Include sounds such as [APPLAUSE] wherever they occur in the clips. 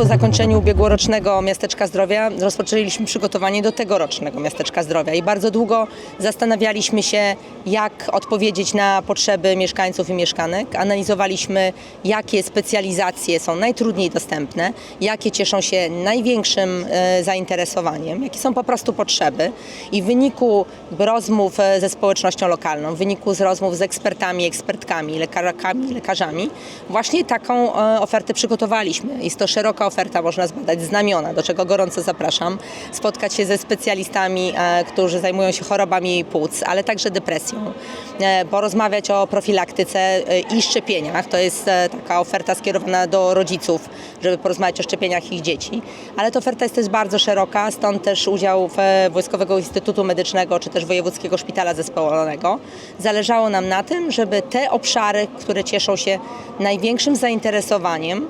po zakończeniu ubiegłorocznego Miasteczka Zdrowia rozpoczęliśmy przygotowanie do tegorocznego Miasteczka Zdrowia i bardzo długo zastanawialiśmy się, jak odpowiedzieć na potrzeby mieszkańców i mieszkanek. Analizowaliśmy, jakie specjalizacje są najtrudniej dostępne, jakie cieszą się największym e, zainteresowaniem, jakie są po prostu potrzeby. I w wyniku rozmów e, ze społecznością lokalną, w wyniku z rozmów z ekspertami, ekspertkami, lekarzami, lekarzami, właśnie taką e, ofertę przygotowaliśmy. Jest to szeroka oferta, można zbadać znamiona, do czego gorąco zapraszam, spotkać się ze specjalistami, e, którzy zajmują się chorobami płuc, ale także depresją, e, porozmawiać o profilaktyce e, i szczepieniach. To jest taka oferta skierowana do rodziców, żeby porozmawiać o szczepieniach ich dzieci. Ale ta oferta jest też bardzo szeroka, stąd też udział Wojskowego Instytutu Medycznego czy też Wojewódzkiego Szpitala Zespołonego. Zależało nam na tym, żeby te obszary, które cieszą się największym zainteresowaniem,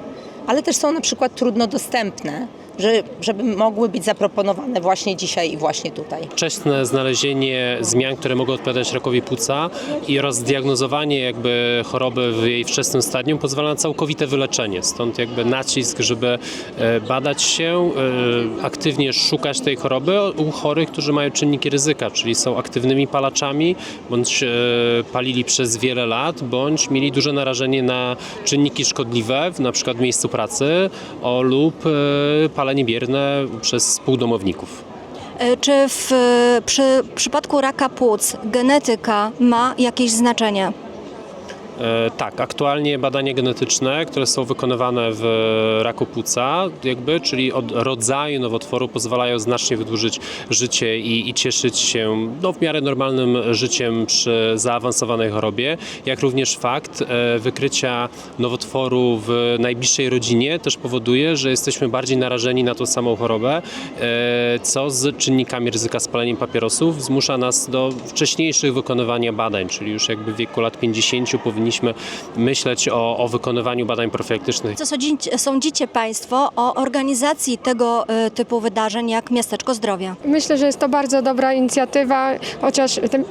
ale też są na przykład trudno dostępne, że, żeby mogły być zaproponowane właśnie dzisiaj i właśnie tutaj. wczesne znalezienie zmian, które mogą odpowiadać rakowi płuca i rozdiagnozowanie jakby choroby w jej wczesnym stadium pozwala na całkowite wyleczenie. Stąd jakby nacisk, żeby e, badać się, e, aktywnie szukać tej choroby u chorych, którzy mają czynniki ryzyka, czyli są aktywnymi palaczami, bądź e, palili przez wiele lat, bądź mieli duże narażenie na czynniki szkodliwe, na przykład w miejscu pracy o, lub palenie bierne przez współdomowników. E, Czy w przy przypadku raka płuc genetyka ma jakieś znaczenie? E, Tak, aktualnie badania genetyczne, które są wykonywane w raku płuca, jakby, czyli od rodzaju nowotworu pozwalają znacznie wydłużyć życie i, i cieszyć się no, w miarę normalnym życiem przy zaawansowanej chorobie, jak również fakt e, wykrycia nowotworu w najbliższej rodzinie też powoduje, że jesteśmy bardziej narażeni na tą samą chorobę, e, co z czynnikami ryzyka spaleniem papierosów zmusza nas do wcześniejszych wykonywania badań, czyli już jakby w wieku lat 50 powinniśmy myśleć o, o wykonywaniu badań profilaktycznych. Co sądzicie, sądzicie Państwo o organizacji tego e, typu wydarzeń jak Miasteczko Zdrowia? Myślę, że jest to bardzo dobra inicjatywa, chociaż ten,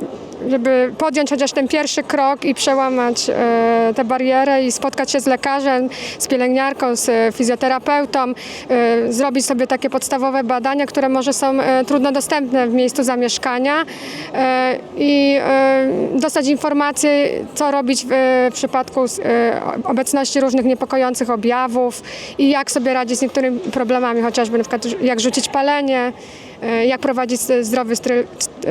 żeby podjąć chociaż ten pierwszy krok i przełamać e, tę barierę i spotkać się z lekarzem, z pielęgniarką, z e, fizjoterapeutą, e, zrobić sobie takie podstawowe badania, które może są trudno dostępne w miejscu zamieszkania i dostać informacje, co robić w, przypadku obecności różnych niepokojących objawów i jak sobie radzić z niektórymi problemami, chociażby na przykład jak rzucić palenie, jak prowadzić zdrowy styl,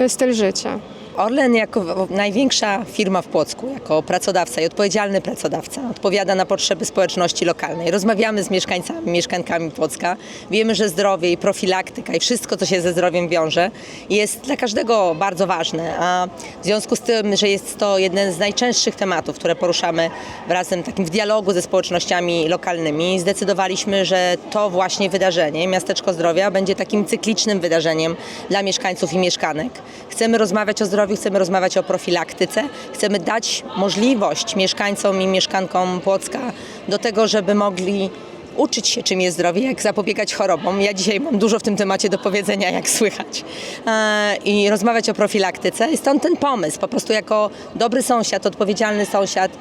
styl życia. Orlen jako największa firma w Płocku, jako pracodawca i odpowiedzialny pracodawca odpowiada na potrzeby społeczności lokalnej. Rozmawiamy z mieszkańcami, mieszkankami Płocka. Wiemy, że zdrowie i profilaktyka i wszystko, co się ze zdrowiem wiąże, jest dla każdego bardzo ważne. A w związku z tym, że jest to jeden z najczęstszych tematów, które poruszamy razem takim w dialogu ze społecznościami lokalnymi, zdecydowaliśmy, że to właśnie wydarzenie, Miasteczko Zdrowia, będzie takim cyklicznym wydarzeniem dla mieszkańców i mieszkanek. Chcemy rozmawiać o zdrowiu, chcemy rozmawiać o profilaktyce, chcemy dać możliwość mieszkańcom i mieszkankom Płocka do tego, żeby mogli uczyć się, czym jest zdrowie, jak zapobiegać chorobom. Ja dzisiaj mam dużo w tym temacie do powiedzenia, jak słychać. E, I rozmawiać o profilaktyce. I stąd ten pomysł, po prostu jako dobry sąsiad, odpowiedzialny sąsiad,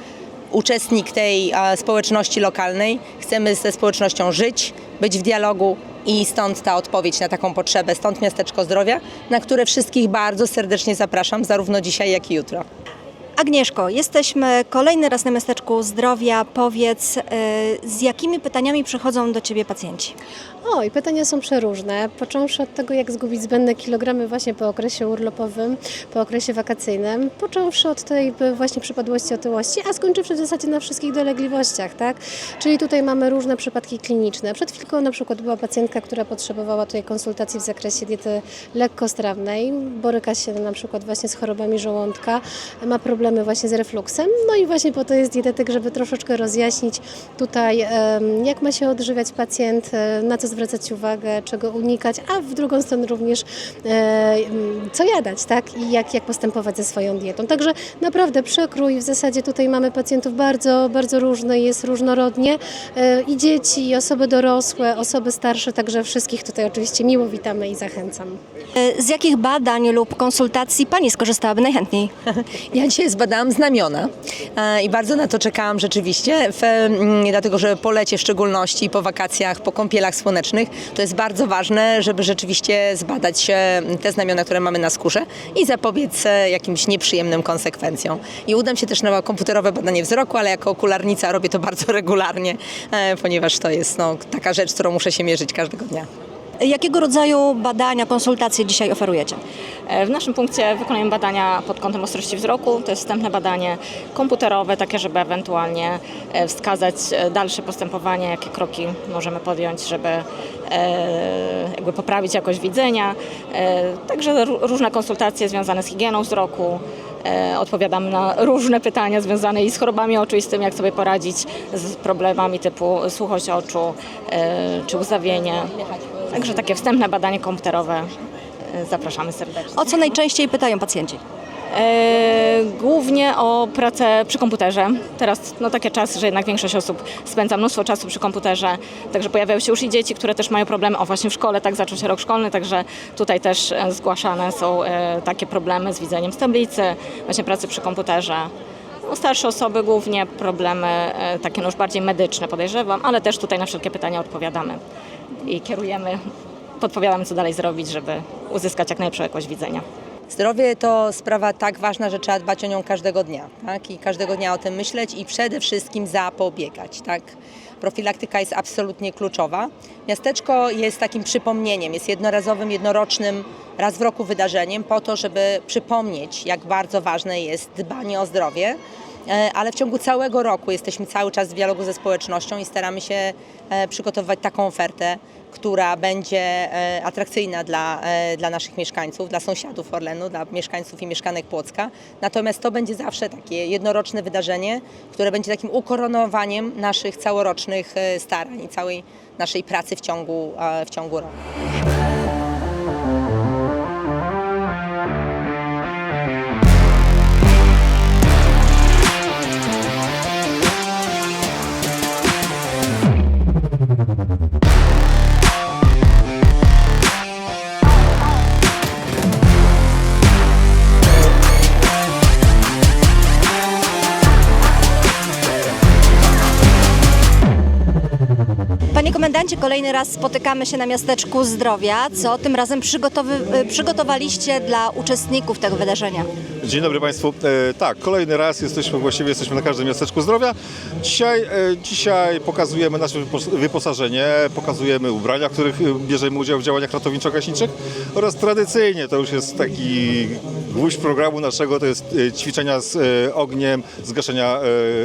uczestnik tej e, społeczności lokalnej. Chcemy ze społecznością żyć, być w dialogu i stąd ta odpowiedź na taką potrzebę, stąd Miasteczko Zdrowia, na które wszystkich bardzo serdecznie zapraszam, zarówno dzisiaj, jak i jutro. Agnieszko, jesteśmy kolejny raz na Miasteczku Zdrowia. Powiedz, e, z jakimi pytaniami przychodzą do Ciebie pacjenci? O, i pytania są przeróżne, począwszy od tego, jak zgubić zbędne kilogramy właśnie po okresie urlopowym, po okresie wakacyjnym, począwszy od tej właśnie przypadłości, otyłości, a skończywszy w zasadzie na wszystkich dolegliwościach, tak? Czyli tutaj mamy różne przypadki kliniczne. Przed chwilką na przykład była pacjentka, która potrzebowała tutaj konsultacji w zakresie diety lekkostrawnej, boryka się na przykład właśnie z chorobami żołądka, ma problemy właśnie z refluksem, no i właśnie po to jest dietetyk, żeby troszeczkę rozjaśnić tutaj, jak ma się odżywiać pacjent, e, na co zwracać uwagę, czego unikać, a w drugą stronę również e, m, co jadać, tak? I jak, jak postępować ze swoją dietą. Także naprawdę przekrój, w zasadzie tutaj mamy pacjentów bardzo, bardzo różne, jest różnorodnie e, i dzieci, i osoby dorosłe, osoby starsze, także wszystkich tutaj oczywiście miło witamy i zachęcam. Z jakich badań lub konsultacji Pani skorzystałaby najchętniej? [LAUGHS] Ja dzisiaj z zbadałam znamiona e, i bardzo na to czekałam rzeczywiście, w, mm, dlatego że po lecie w szczególności, po wakacjach, po kąpielach słonecznych, to jest bardzo ważne, żeby rzeczywiście zbadać e, te znamiona, które mamy na skórze i zapobiec e, jakimś nieprzyjemnym konsekwencjom. I udam się też na komputerowe badanie wzroku, ale jako okularnica robię to [LAUGHS] bardzo regularnie, ponieważ to jest no, taka rzecz, którą muszę się mierzyć każdego dnia. Jakiego rodzaju badania, konsultacje dzisiaj oferujecie? E, W naszym punkcie wykonujemy badania pod kątem ostrości wzroku. To jest wstępne badanie komputerowe, takie, żeby ewentualnie e, wskazać e, dalsze postępowanie, jakie kroki możemy podjąć, żeby jakby poprawić jakość widzenia. Także ró- różne konsultacje związane z higieną wzroku. E, Odpowiadam na różne pytania związane i z chorobami oczu i z tym, jak sobie poradzić z problemami typu słuchość oczu czy łzawienie. Także takie wstępne badanie komputerowe e, zapraszamy serdecznie. O co najczęściej pytają pacjenci? E, głównie o pracę przy komputerze. Teraz no, takie czasy, że jednak większość osób spędza mnóstwo czasu przy komputerze, także pojawiają się już i dzieci, które też mają problemy. O właśnie w szkole, tak zaczął się rok szkolny, także tutaj też e, zgłaszane są takie problemy z widzeniem z tablicy, właśnie pracy przy komputerze. No, starsze osoby głównie problemy e, takie no, już bardziej medyczne podejrzewam, ale też tutaj na wszelkie pytania odpowiadamy i kierujemy, podpowiadamy co dalej zrobić, żeby uzyskać jak najlepszą jakość widzenia. Zdrowie to sprawa tak ważna, że trzeba dbać o nią każdego dnia, tak? I każdego dnia o tym myśleć i przede wszystkim zapobiegać, tak? Profilaktyka jest absolutnie kluczowa. Miasteczko jest takim przypomnieniem, jest jednorazowym, jednorocznym, raz w roku wydarzeniem po to, żeby przypomnieć, jak bardzo ważne jest dbanie o zdrowie. E, ale w ciągu całego roku jesteśmy cały czas w dialogu ze społecznością i staramy się e, przygotowywać taką ofertę, która będzie e, atrakcyjna dla, dla naszych mieszkańców, dla sąsiadów Orlenu, dla mieszkańców i mieszkanek Płocka. Natomiast to będzie zawsze takie jednoroczne wydarzenie, które będzie takim ukoronowaniem naszych całorocznych starań i całej naszej pracy w ciągu, w ciągu roku. Komendancie, kolejny raz spotykamy się na miasteczku zdrowia. Co tym razem y, przygotowaliście dla uczestników tego wydarzenia? Dzień dobry Państwu. E, tak, kolejny raz jesteśmy, właściwie jesteśmy na każdym miasteczku zdrowia. Dzisiaj, e, dzisiaj pokazujemy nasze wypos- wyposażenie, pokazujemy ubrania, w których e, bierzemy udział w działaniach ratowniczo-gaśniczych oraz tradycyjnie to już jest taki gwóźdź programu naszego, to jest e, ćwiczenia z e, ogniem, zgaszenia,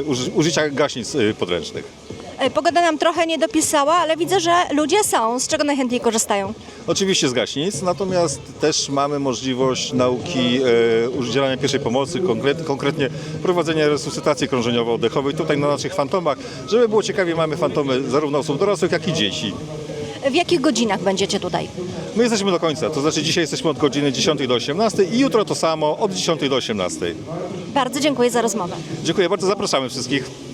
uży- użycia gaśnic podręcznych. Y, Pogoda nam trochę nie dopisała, ale widzę, że ludzie są. Z czego najchętniej korzystają? Oczywiście z gaśnic, natomiast też mamy możliwość nauki e, udzielania pierwszej pomocy, konkret, konkretnie prowadzenia resuscytacji krążeniowo-oddechowej tutaj na naszych fantomach. Żeby było ciekawie, mamy fantomy zarówno osób dorosłych, jak i dzieci. W jakich godzinach będziecie tutaj? My jesteśmy do końca, to znaczy dzisiaj jesteśmy od godziny 10 do 18 i jutro to samo od 10 do 18. Bardzo dziękuję za rozmowę. Dziękuję bardzo, zapraszamy wszystkich.